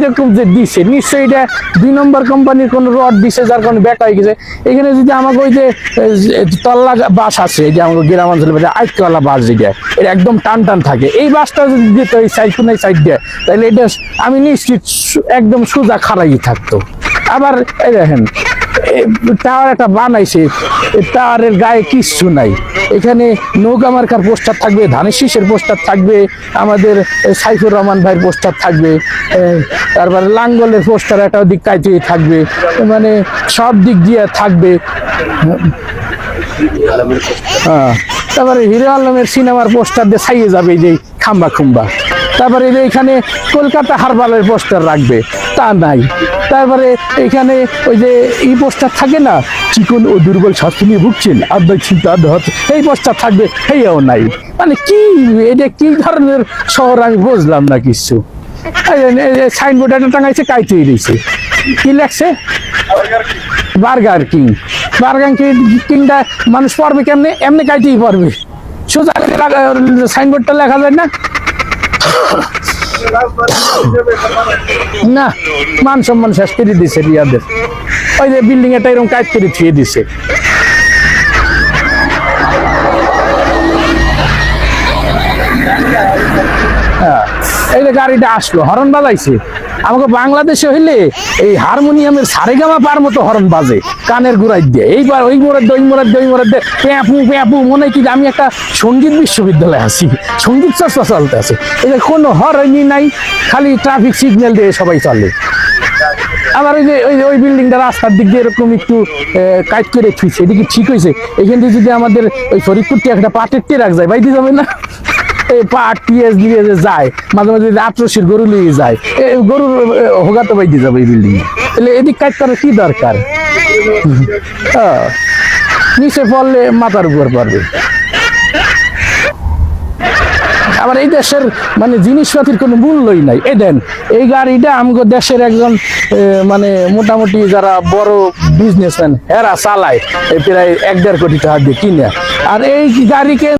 এরকম যে দিছে, নিশ্চয়ই এটা দুই নম্বর কোম্পানির কোন রড দিছে, যার কারণে ব্যাক হয়ে গেছে। এখানে যদি আমাকে ওই যে তল্লা বাস আছে যে আমাকে গ্রাম অঞ্চলে আইটকলা বাস যেটা, এটা একদম টান টান থাকে। এই বাসটা যদি দিত, এই সাইড কোন সাইড দেয়, তাহলে এটা আমি নিশ্চিত একদম সোজা খারাই থাকতো। আবার এই দেখেন টাওয়ার একটা বানাইছে টাওয়ারের গায়ে কিচ্ছু নাই। এখানে নৌকা মার্কার পোস্টার থাকবে, ধানের শীষের পোস্টার থাকবে, আমাদের সাইফুর রহমান ভাইয়ের পোস্টার থাকবে তারপরে লাঙ্গলের পোস্টার একটা দিক কাইতে থাকবে মানে সব দিক দিয়ে থাকবে। হ্যাঁ তারপরে হিরো আলমের সিনেমার পোস্টার দিয়ে ছাইয়ে যাবে যে খাম্বা খুম্বা। তারপরে এখানে কলকাতা হারবালের পোস্টার রাখবে, তা নাই। তারপরে এখানে ওই যে এই পোস্টার থাকে না, চিকন ও দুর্বল স্বাস্থ্য নিয়ে ভুগছেন। আর্ধ চিন্তা এই পোস্টার থাকবে এইও নাই। মানে কি, এটা কি ধরনের শহর আমি বুঝলাম না কিছু। সাইনবোর্ড একটা টাঙাইছে কাইতে দিয়েছে কি লেখছে? বার্গার কিং বার্গার কিং কিংটা মানুষ পড়বে কেমনে? এমনি কাইতেই পড়বে। সোজা সাইনবোর্ডটা লেখা যায় না? না, মান সম্মান শেষ করে দিছে রিয়াদের। ওই যে বিল্ডিং এটা এরকম কাজ করে থুয়ে দিছে। গাড়িটা আসলো হরন বাজাইছে। আমাকে বাংলাদেশে হইলে এই হারমোনিয়ামের সারেগামা পার মতো হরন বাজে, কানের গুড়াই দিয়ে। এইবার ওই মোড়ের দিয়ে ওই মোড়ের দিয়ে ওই মোড়ের প্যাপু প্যাপু, মনে কি আমি একটা সংগীত বিশ্ববিদ্যালয়ে আছি, সংগীত চর্চা চলতে আছে। এই যে কোনো হরনি নাই, খালি ট্রাফিক সিগন্যাল দিয়ে সবাই চলে। আবার ওই যে ওই ওই বিল্ডিংটা রাস্তার দিক দিয়ে এরকম একটু কাজ করে থুইছে, এদিকে ঠিক হয়েছে এখান থেকে যদি আমাদের ওই ফরিদপুর থেকে একটা পাটের টেরাক যায় বাইতে যাবে না? এই পাট, পিঁয়াজ দিয়ে যে যায়, মাঝে মাঝে আটরশির গরু নিয়ে যায় এ গরুর হোগাতে বাইতে যাবে এই বিল্ডিং তাহলে এদিক কাজ করার কি দরকার? নিচে পড়লে মাথার উপর পড়বে। আবার এই দেশের মানে জিনিসপাতির কোনো মূল্যই নাই। এই দেন, এই গাড়িটা আমগো দেশের একজন মানে মোটামুটি যারা বড় বিজনেসম্যান এরা চালায় এই প্রায় এক দেড় কোটি টাকা দিয়ে কিনে। আর এই গাড়িকে